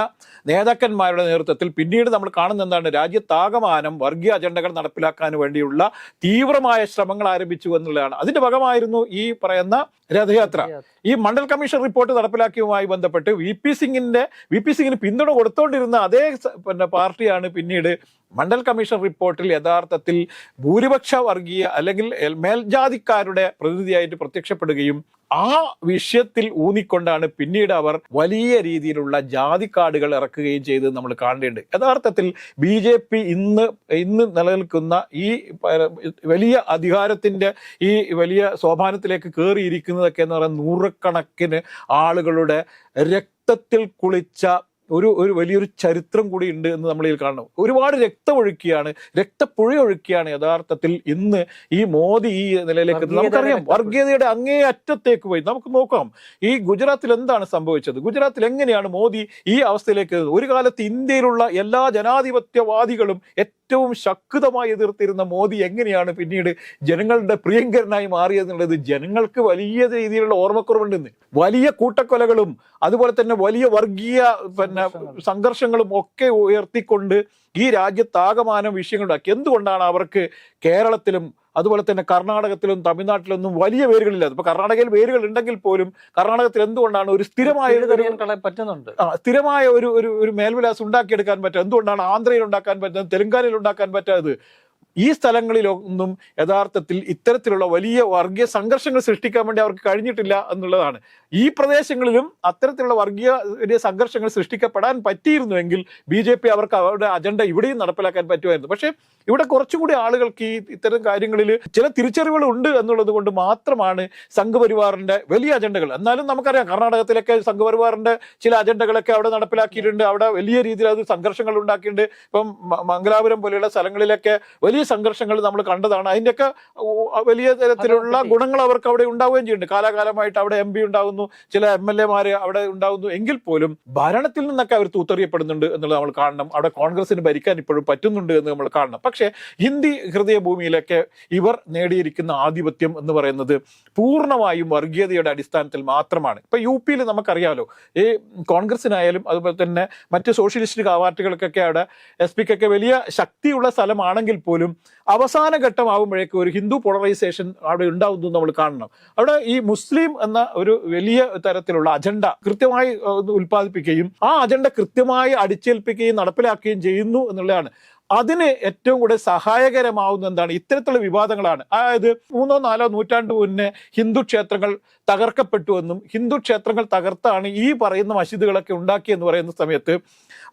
നേതാക്കന്മാരുടെ നേതൃത്വത്തിൽ പിന്നീട് നമ്മൾ കാണുന്ന എന്താണ് രാജ്യത്താകമാനം വർഗീയ അജണ്ടകൾ നടപ്പിലാക്കാൻ വേണ്ടിയുള്ള തീവ്രമായ ശ്രമങ്ങൾ ആരംഭിച്ചു എന്നുള്ളതാണ്. അതിന്റെ ഭാഗമായിരുന്നു ഈ പറയുന്ന രഥയാത്ര. ഈ മണ്ഡൽ കമ്മീഷൻ റിപ്പോർട്ട് നടപ്പിലാക്കിയതുമായി ബന്ധപ്പെട്ട് വി പി സിംഗിന്റെ വി പി സിംഗിന് പിന്തുണ കൊടുത്തോണ്ടിരുന്ന അതേ പിന്നെ പാർട്ടിയാണ് പിന്നീട് മണ്ഡൽ കമ്മീഷൻ റിപ്പോർട്ടിൽ യഥാർത്ഥത്തിൽ ഭൂരിപക്ഷ വർഗീയ അല്ലെങ്കിൽ മേൽജാതിക്കാരുടെ പ്രതിനിധിയായിട്ട് പ്രത്യക്ഷപ്പെടുകയും ആ വിഷയത്തിൽ ഊന്നിക്കൊണ്ടാണ് പിന്നീട് അവർ വലിയ രീതിയിലുള്ള ജാതി കാർഡുകൾ ഇറക്കുകയും ചെയ്തത് നമ്മൾ കാണേണ്ടത് യഥാർത്ഥത്തിൽ ബി ജെ പി ഇന്ന് ഇന്ന് നിലനിൽക്കുന്ന ഈ വലിയ അധികാരത്തിന്റെ ഈ വലിയ സോപാനത്തിലേക്ക് കയറിയിരിക്കുന്നതൊക്കെ എന്ന് പറയുന്നത് നൂറുകണക്കിന് ആളുകളുടെ രക്തത്തിൽ കുളിച്ച ഒരു ഒരു വലിയൊരു ചരിത്രം കൂടി ഉണ്ട് എന്ന് നമ്മളിൽ കാണണം. ഒരുപാട് രക്തമൊഴുക്കിയാണ് രക്തപ്പുഴ ഒഴുക്കിയാണ് യഥാർത്ഥത്തിൽ ഇന്ന് ഈ മോദി ഈ നിലയിലേക്ക്. നമുക്കറിയാം വർഗീയതയുടെ അങ്ങേ അറ്റത്തേക്ക് പോയി. നമുക്ക് നോക്കാം ഈ ഗുജറാത്തിൽ എന്താണ് സംഭവിച്ചത്? ഗുജറാത്തിൽ എങ്ങനെയാണ് മോദി ഈ അവസ്ഥയിലേക്ക് ഒരു കാലത്ത് ഇന്ത്യയിലുള്ള എല്ലാ ജനാധിപത്യവാദികളും ഏറ്റവും ശക്തമായി എതിർത്തിരുന്ന മോദി എങ്ങനെയാണ് പിന്നീട് ജനങ്ങളുടെ പ്രിയങ്കരനായി മാറിയെന്നുള്ളത് ജനങ്ങൾക്ക് വലിയ രീതിയിലുള്ള ഓർമ്മക്കുറവുണ്ടെന്ന്. വലിയ കൂട്ടക്കൊലകളും അതുപോലെ തന്നെ വലിയ വർഗീയ പിന്നെ സംഘർഷങ്ങളും. ഒക്കെ ഉയർത്തിക്കൊണ്ട് ഈ രാജ്യത്താകമാനം വിഷയങ്ങളുണ്ടാക്കി. എന്തുകൊണ്ടാണ് അവർക്ക് കേരളത്തിലും അതുപോലെ തന്നെ കർണാടകത്തിലും തമിഴ്നാട്ടിലൊന്നും വലിയ വേരുകളില്ല. ഇപ്പൊ കർണാടകയിൽ വേരുകൾ ഉണ്ടെങ്കിൽ പോലും കർണാടകത്തിൽ എന്തുകൊണ്ടാണ് ഒരു സ്ഥിരമായ പറ്റുന്നുണ്ട്. സ്ഥിരമായ ഒരു ഒരു ഒരു മേൽവിലാസം ഉണ്ടാക്കിയെടുക്കാൻ പറ്റുക എന്തുകൊണ്ടാണ് ആന്ധ്രയിൽ ഉണ്ടാക്കാൻ പറ്റുന്നത് തെലങ്കാനയിൽ ഉണ്ടാക്കാൻ പറ്റാത്തത്? ഈ സ്ഥലങ്ങളിലൊന്നും യഥാർത്ഥത്തിൽ ഇത്തരത്തിലുള്ള വലിയ വർഗീയ സംഘർഷങ്ങൾ സൃഷ്ടിക്കാൻ വേണ്ടി അവർക്ക് കഴിഞ്ഞിട്ടില്ല എന്നുള്ളതാണ്. ഈ പ്രദേശങ്ങളിലും അത്തരത്തിലുള്ള വർഗീയ സംഘർഷങ്ങൾ സൃഷ്ടിക്കപ്പെടാൻ പറ്റിയിരുന്നുവെങ്കിൽ ബി ജെ പി അവർക്ക് അവരുടെ അജണ്ട ഇവിടെയും നടപ്പിലാക്കാൻ പറ്റുമായിരുന്നു. പക്ഷേ ഇവിടെ കുറച്ചുകൂടി ആളുകൾക്ക് ഈ ഇത്തരം കാര്യങ്ങളിൽ ചില തിരിച്ചറിവുകൾ ഉണ്ട് എന്നുള്ളത് കൊണ്ട് മാത്രമാണ് സംഘപരിവാറിന്റെ വലിയ അജണ്ടകൾ. എന്നാലും നമുക്കറിയാം കർണാടകത്തിലൊക്കെ സംഘപരിവാറിന്റെ ചില അജണ്ടകളൊക്കെ അവിടെ നടപ്പിലാക്കിയിട്ടുണ്ട്. അവിടെ വലിയ രീതിയിൽ അത് സംഘർഷങ്ങൾ ഉണ്ടാക്കിയിട്ടുണ്ട്. ഇപ്പം മംഗലാപുരം പോലെയുള്ള സ്ഥലങ്ങളിലൊക്കെ വലിയ സംഘർഷങ്ങൾ നമ്മൾ കണ്ടതാണ്. അതിന്റെയൊക്കെ വലിയ തരത്തിലുള്ള ഗുണങ്ങൾ അവർക്ക് അവിടെ ഉണ്ടാവുകയും ചെയ്യുന്നുണ്ട്. കാലാകാലമായിട്ട് അവിടെ എം പി ഉണ്ടാകുന്നു ചില എം എൽ എമാര് അവിടെ ഉണ്ടാകുന്നു എങ്കിൽ പോലും ഭരണത്തിൽ നിന്നൊക്കെ അവർ തൂത്തെറിയപ്പെടുന്നുണ്ട് എന്നുള്ളത് നമ്മൾ കാണണം. അവിടെ കോൺഗ്രസിന് ഭരിക്കാൻ ഇപ്പോഴും പറ്റുന്നുണ്ട് എന്ന് നമ്മൾ കാണണം. പക്ഷേ ഹിന്ദി ഹൃദയഭൂമിയിലൊക്കെ ഇവർ നേടിയിരിക്കുന്ന ആധിപത്യം എന്ന് പറയുന്നത് പൂർണമായും വർഗീയതയുടെ അടിസ്ഥാനത്തിൽ മാത്രമാണ്. ഇപ്പൊ യു പിയിൽ നമുക്കറിയാലോ ഈ കോൺഗ്രസിനായാലും അതുപോലെ തന്നെ മറ്റ് സോഷ്യലിസ്റ്റ് പാർട്ടികൾക്കൊക്കെ അവിടെ എസ് പിക്കൊക്കെ വലിയ ശക്തിയുള്ള സ്ഥലമാണെങ്കിൽ പോലും അവസാന ഘട്ടമാകുമ്പോഴേക്കും ഒരു ഹിന്ദു പോളറൈസേഷൻ അവിടെ ഉണ്ടാവുന്നു നമ്മൾ കാണണം. അവിടെ ഈ മുസ്ലിം എന്ന ഒരു വലിയ തരത്തിലുള്ള അജണ്ട കൃത്യമായി ഉൽപ്പാദിപ്പിക്കുകയും ആ അജണ്ട കൃത്യമായി അടിച്ചേൽപ്പിക്കുകയും നടപ്പിലാക്കുകയും ചെയ്യുന്നു എന്നുള്ളതാണ്. അതിന് ഏറ്റവും കൂടുതൽ സഹായകരമാവുന്ന എന്താണ്? ഇത്തരത്തിലുള്ള വിവാദങ്ങളാണ്. അതായത് മൂന്നോ നാലോ നൂറ്റാണ്ട് മുന്നേ ഹിന്ദു ക്ഷേത്രങ്ങൾ തകർക്കപ്പെട്ടുവെന്നും ഹിന്ദു ക്ഷേത്രങ്ങൾ തകർത്താണ് ഈ പറയുന്ന മസ്ജിദുകളൊക്കെ ഉണ്ടാക്കിയെന്ന് പറയുന്ന സമയത്ത്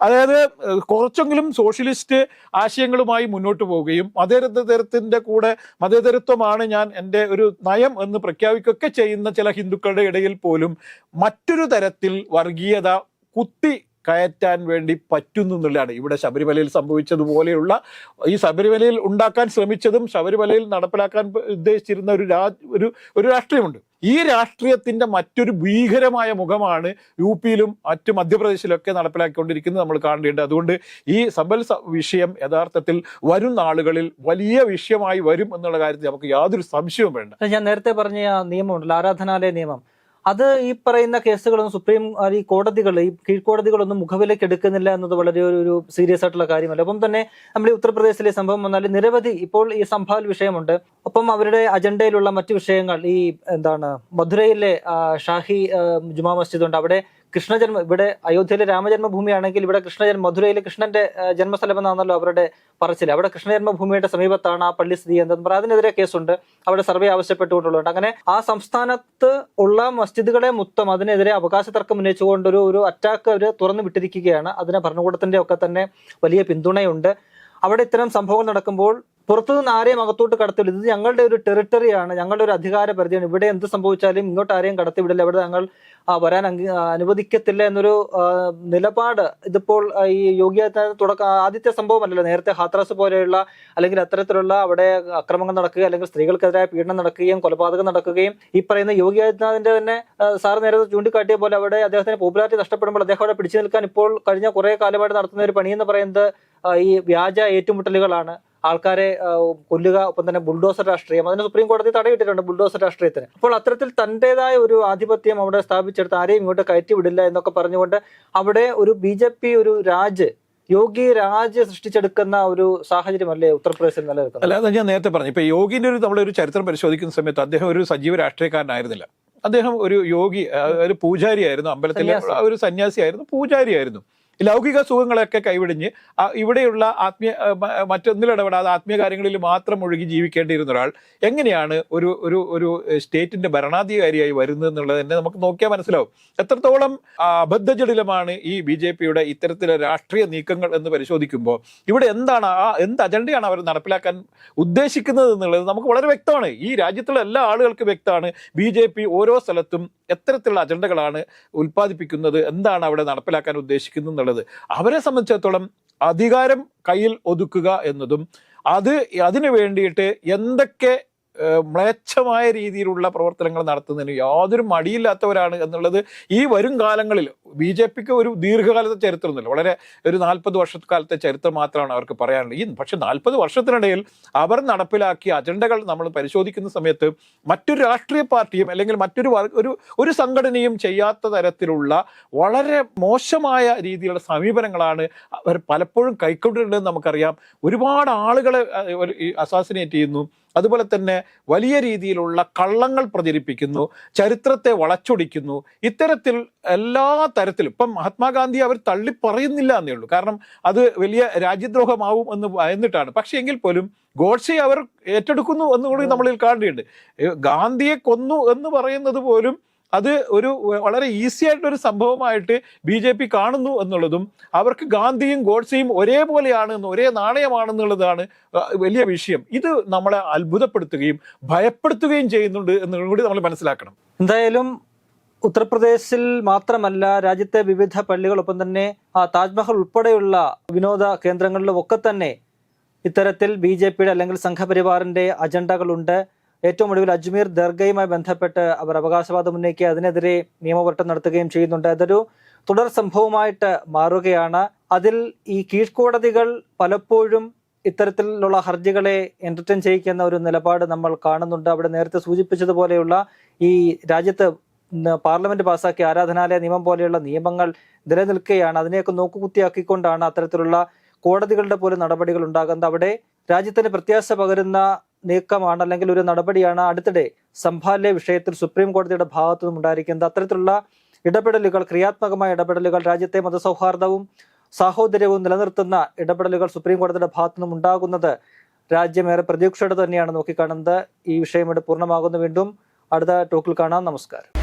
അതായത് കുറച്ചെങ്കിലും സോഷ്യലിസ്റ്റ് ആശയങ്ങളുമായി മുന്നോട്ട് പോവുകയും മതേതരത്തിന്റെ കൂടെ മതേതരത്വമാണ് ഞാൻ എന്റെ ഒരു നയം എന്ന് പ്രഖ്യാപിക്കുകയൊക്കെ ചെയ്യുന്ന ചില ഹിന്ദുക്കളുടെ ഇടയിൽ പോലും മറ്റൊരു തരത്തിൽ വർഗീയത കുത്തി കയറ്റാൻ വേണ്ടി പറ്റുന്നു എന്നുള്ളതാണ്. ഇവിടെ ശബരിമലയിൽ സംഭവിച്ചതുപോലെയുള്ള ഈ ശബരിമലയിൽ ഉണ്ടാക്കാൻ ശ്രമിച്ചതും ശബരിമലയിൽ നടപ്പിലാക്കാൻ ഉദ്ദേശിച്ചിരുന്ന ഒരു രാ ഒരു ഒരു രാഷ്ട്രീയമുണ്ട്. ഈ രാഷ്ട്രീയത്തിന്റെ മറ്റൊരു ഭീകരമായ മുഖമാണ് യു പിയിലും മറ്റ് മധ്യപ്രദേശിലൊക്കെ നടപ്പിലാക്കിക്കൊണ്ടിരിക്കുന്നത് നമ്മൾ കാണേണ്ടത് അതുകൊണ്ട് ഈ സമ്പൽ വിഷയം യഥാർത്ഥത്തിൽ വരും നാളുകളിൽ വലിയ വിഷയമായി വരും എന്നുള്ള കാര്യത്തിൽ നമുക്ക് യാതൊരു സംശയവും വേണ്ട. ഞാൻ നേരത്തെ പറഞ്ഞ നിയമമുണ്ടല്ലോ ആരാധനാലയ നിയമം. അത് ഈ പറയുന്ന കേസുകളൊന്നും സുപ്രീം ഈ കോടതികൾ ഈ കീഴ്ക്കോടതികളൊന്നും മുഖവിലേക്ക് എടുക്കുന്നില്ല എന്നത് വളരെ ഒരു ഒരു സീരിയസ് ആയിട്ടുള്ള കാര്യമല്ല. അപ്പം തന്നെ നമ്മൾ ഈ ഉത്തർപ്രദേശിലെ സംഭവം വന്നാൽ നിരവധി ഇപ്പോൾ ഈ സംഭാൽ വിഷയമുണ്ട്. ഒപ്പം അവരുടെ അജണ്ടയിലുള്ള മറ്റു വിഷയങ്ങൾ ഈ എന്താണ് മധുരയിലെ ഷാഹി ജുമാ മസ്ജിദ് ഉണ്ട്. അവിടെ കൃഷ്ണജന്മ ഇവിടെ അയോധ്യയിലെ രാമജന്മഭൂമിയാണെങ്കിൽ ഇവിടെ കൃഷ്ണജന്മ മധുരയിലെ കൃഷ്ണന്റെ ജന്മസ്ഥലമെന്നാണല്ലോ അവരുടെ പറച്ചിൽ അവിടെ കൃഷ്ണജന്മഭൂമിയുടെ സമീപത്താണ് ആ പള്ളി സ്ഥിതി ചെയ്യുന്നത്. പറയുന്നത് അതിനെതിരെ കേസുണ്ട്. അവിടെ സർവേ ആവശ്യപ്പെട്ടുകൊണ്ടുള്ളത് അങ്ങനെ ആ സംസ്ഥാനത്ത് ഉള്ള മസ്ജിദുകളെ മൊത്തം അതിനെതിരെ അവകാശ തർക്കം ഉന്നയിച്ചുകൊണ്ട് ഒരു ഒരു അറ്റാക്ക് അവർ തുറന്നു വിട്ടിരിക്കുകയാണ്. അതിന് ഭരണകൂടത്തിന്റെ ഒക്കെ തന്നെ വലിയ പിന്തുണയുണ്ട്. അവിടെ ഇത്തരം സംഭവങ്ങൾ നടക്കുമ്പോൾ പുറത്തുനിന്ന് ആരെയും അകത്തോട്ട് കടത്തില്ല. ഇത് ഞങ്ങളുടെ ഒരു ടെറിട്ടറിയാണ് ഞങ്ങളുടെ ഒരു അധികാര പരിധിയാണ്. ഇവിടെ എന്ത് സംഭവിച്ചാലും ഇങ്ങോട്ട് ആരെയും കടത്തിവിടില്ല. ഇവിടെ ഞങ്ങൾ വരാൻ അനുവദിക്കത്തില്ല എന്നൊരു നിലപാട് ഇതിപ്പോൾ ഈ യോഗി ആദിത്യനാഥ് തുടക്ക ആദ്യത്തെ സംഭവമല്ലല്ലോ. നേരത്തെ ഹാത്രാസ് പോലെയുള്ള അല്ലെങ്കിൽ അത്തരത്തിലുള്ള അവിടെ അക്രമങ്ങൾ നടക്കുക അല്ലെങ്കിൽ സ്ത്രീകൾക്കെതിരായ പീഡനം നടക്കുകയും കൊലപാതകം നടക്കുകയും ഈ പറയുന്ന യോഗി ആദിത്യനാഥിന്റെ തന്നെ സാർ നേരത്തെ ചൂണ്ടിക്കാട്ടിയ പോലെ അവിടെ അദ്ദേഹത്തിന് പോപ്പുലാരിറ്റി നഷ്ടപ്പെടുമ്പോൾ അദ്ദേഹം അവിടെ പിടിച്ചു നിൽക്കാൻ ഇപ്പോൾ കഴിഞ്ഞ കുറെ കാലമായിട്ട് നടത്തുന്ന ഒരു പണി എന്ന് പറയുന്നത് ഈ വ്യാജ ഏറ്റുമുട്ടലുകളാണ്. ആൾക്കാരെ കൊല്ലുക ഒപ്പം തന്നെ ബുൾഡോസർ രാഷ്ട്രീയം അതിന് സുപ്രീം കോടതി തടയിട്ടിട്ടുണ്ട് ബുൾഡോസർ രാഷ്ട്രീയത്തിന്. അപ്പോൾ അത്തരത്തിൽ തന്റേതായ ഒരു ആധിപത്യം അവിടെ സ്ഥാപിച്ചെടുത്ത് ആരെയും ഇങ്ങോട്ട് കയറ്റി വിടില്ല എന്നൊക്കെ പറഞ്ഞുകൊണ്ട് അവിടെ ഒരു ബി ജെ പി ഒരു രാജ് യോഗി രാജ് സൃഷ്ടിച്ചെടുക്കുന്ന ഒരു സാഹചര്യമല്ലേ ഉത്തർപ്രദേശിൽ നിലനിൽക്കുന്നത്? അല്ലാതെ ഞാൻ നേരത്തെ പറഞ്ഞു. ഇപ്പൊ യോഗിന്റെ ഒരു നമ്മളൊരു ചരിത്രം പരിശോധിക്കുന്ന സമയത്ത് അദ്ദേഹം ഒരു സജീവ രാഷ്ട്രീയക്കാരനായിരുന്നില്ല. അദ്ദേഹം ഒരു യോഗി ഒരു പൂജാരിയായിരുന്നു അമ്പലത്തിലെ ഒരു സന്യാസിയായിരുന്നു പൂജാരിയായിരുന്നു. ലൗകിക സുഖങ്ങളൊക്കെ കൈവിടിഞ്ഞ് ഇവിടെയുള്ള ആത്മീയ മറ്റൊന്നിലിടപെടാതെ ആത്മീയ കാര്യങ്ങളിൽ മാത്രം ഒഴുകി ജീവിക്കേണ്ടിയിരുന്ന ഒരാൾ എങ്ങനെയാണ് ഒരു ഒരു ഒരു സ്റ്റേറ്റിന്റെ ഭരണാധികാരിയായി വരുന്നത് എന്നുള്ളത് തന്നെ നമുക്ക് നോക്കിയാൽ മനസ്സിലാവും. എത്രത്തോളം അബദ്ധജടിലമാണ് ഈ ബി ജെ പിയുടെ ഇത്തരത്തിലെ രാഷ്ട്രീയ നീക്കങ്ങൾ എന്ന് പരിശോധിക്കുമ്പോൾ ഇവിടെ എന്താണ് ആ എന്ത് അജണ്ടയാണ് അവർ നടപ്പിലാക്കാൻ ഉദ്ദേശിക്കുന്നത് എന്നുള്ളത് നമുക്ക് വളരെ വ്യക്തമാണ്. ഈ രാജ്യത്തുള്ള എല്ലാ ആളുകൾക്കും വ്യക്തമാണ്. ബി ഓരോ സ്ഥലത്തും എത്തരത്തിലുള്ള അജണ്ടകളാണ് ഉൽപ്പാദിപ്പിക്കുന്നത് എന്താണ് അവിടെ നടപ്പിലാക്കാൻ ഉദ്ദേശിക്കുന്നത് എന്നുള്ളത്. അവരെ സംബന്ധിച്ചിടത്തോളം അധികാരം കയ്യിൽ ഒതുക്കുക എന്നതും അത് അതിനു വേണ്ടിയിട്ട് എന്തൊക്കെ മ്ലേച്ഛമായ രീതിയിലുള്ള പ്രവർത്തനങ്ങൾ നടത്തുന്നതിന് യാതൊരു മടിയില്ലാത്തവരാണ് എന്നുള്ളത് ഈ വരും കാലങ്ങളിൽ ബി ജെ പിക്ക് ഒരു ദീർഘകാലത്തെ ചരിത്രമൊന്നുമില്ല. വളരെ ഒരു നാൽപ്പത് വർഷക്കാലത്തെ ചരിത്രം മാത്രമാണ് അവർക്ക് പറയാനുള്ളത്. ഈ പക്ഷെ നാൽപ്പത് വർഷത്തിനിടയിൽ അവർ നടപ്പിലാക്കിയ അജണ്ടകൾ നമ്മൾ പരിശോധിക്കുന്ന സമയത്ത് മറ്റൊരു രാഷ്ട്രീയ പാർട്ടിയും അല്ലെങ്കിൽ മറ്റൊരു ഒരു ഒരു സംഘടനയും ചെയ്യാത്ത തരത്തിലുള്ള വളരെ മോശമായ രീതിയിലുള്ള സമീപനങ്ങളാണ് അവർ പലപ്പോഴും കൈക്കൊണ്ടിട്ടുണ്ടെന്ന് നമുക്കറിയാം. ഒരുപാട് ആളുകളെ അസാസിനേറ്റ് ചെയ്യുന്നു. അതുപോലെ തന്നെ വലിയ രീതിയിലുള്ള കള്ളങ്ങൾ പ്രചരിപ്പിക്കുന്നു ചരിത്രത്തെ വളച്ചൊടിക്കുന്നു. ഇത്തരത്തിൽ എല്ലാ തരത്തിലും ഇപ്പം മഹാത്മാഗാന്ധി അവർ തള്ളി പറയുന്നില്ല എന്നേ ഉള്ളൂ. കാരണം അത് വലിയ രാജ്യദ്രോഹമാവും എന്ന് ഭയന്നിട്ടാണ്. പക്ഷേ എങ്കിൽ പോലും ഗോഡ്സെ അവർ ഏറ്റെടുക്കുന്നു എന്നുകൂടി നമ്മളിൽ കാണേണ്ടതുണ്ട് ഗാന്ധിയെ കൊന്നു എന്ന് പറയുന്നത് പോലും അത് ഒരു വളരെ ഈസി ആയിട്ടൊരു സംഭവമായിട്ട് ബി ജെ പി കാണുന്നു എന്നുള്ളതും അവർക്ക് ഗാന്ധിയും ഗോഡ്സെയും ഒരേപോലെയാണ് ഒരേ നാണയമാണെന്നുള്ളതാണ് വലിയ വിഷയം. ഇത് നമ്മളെ അത്ഭുതപ്പെടുത്തുകയും ഭയപ്പെടുത്തുകയും ചെയ്യുന്നുണ്ട് എന്നുള്ളത് കൂടി നമ്മൾ മനസ്സിലാക്കണം. എന്തായാലും ഉത്തർപ്രദേശിൽ മാത്രമല്ല രാജ്യത്തെ വിവിധ പള്ളികളൊപ്പം തന്നെ ആ താജ്മഹൽ ഉൾപ്പെടെയുള്ള വിനോദ കേന്ദ്രങ്ങളിലും ഒക്കെ തന്നെ ഇത്തരത്തിൽ ബി ജെ പിയുടെ അല്ലെങ്കിൽ സംഘപരിവാറിന്റെ അജണ്ടകളുണ്ട്. ഏറ്റവും ഒടുവിൽ അജ്മീർ ദർഗയുമായി ബന്ധപ്പെട്ട് അവർ അവകാശവാദം ഉന്നയിക്കുക അതിനെതിരെ നിയമപോരാട്ടം നടത്തുകയും ചെയ്യുന്നുണ്ട്. അതൊരു തുടർ സംഭവമായിട്ട് മാറുകയാണ്. അതിൽ ഈ കീഴ്ക്കോടതികൾ പലപ്പോഴും ഇത്തരത്തിലുള്ള ഹർജികളെ എന്റർടൈൻ ചെയ്യിക്കുന്ന ഒരു നിലപാട് നമ്മൾ കാണുന്നുണ്ട്. അവിടെ നേരത്തെ സൂചിപ്പിച്ചതുപോലെയുള്ള ഈ രാജ്യത്ത് പാർലമെന്റ് പാസാക്കിയ ആരാധനാലയ നിയമം പോലെയുള്ള നിയമങ്ങൾ നിലനിൽക്കുകയാണ്. അതിനെയൊക്കെ നോക്കുകുത്തിയാക്കിക്കൊണ്ടാണ് അത്തരത്തിലുള്ള കോടതികളുടെ പോലും നടപടികൾ ഉണ്ടാകുന്നത്. അവിടെ രാജ്യത്തിന് പ്രത്യാശ പകരുന്ന നീക്കമാണ് അല്ലെങ്കിൽ ഒരു നടപടിയാണ് അടുത്തിടെ സംഭാല്യ വിഷയത്തിൽ സുപ്രീം കോടതിയുടെ ഭാഗത്തു നിന്നും ഉണ്ടായിരിക്കുന്നത്. അത്തരത്തിലുള്ള ഇടപെടലുകൾ ക്രിയാത്മകമായ ഇടപെടലുകൾ രാജ്യത്തെ മതസൗഹാർദ്ദവും സാഹോദര്യവും നിലനിർത്തുന്ന ഇടപെടലുകൾ സുപ്രീം കോടതിയുടെ ഭാഗത്തു നിന്നും ഉണ്ടാകുന്നത് രാജ്യമേറെ പ്രതീക്ഷയോടെ തന്നെയാണ് നോക്കിക്കാണുന്നത്. ഈ വിഷയം ഇവിടെ പൂർണമാകുന്നു. വീണ്ടും അടുത്ത ടോക്കിൽ കാണാം. നമസ്കാരം.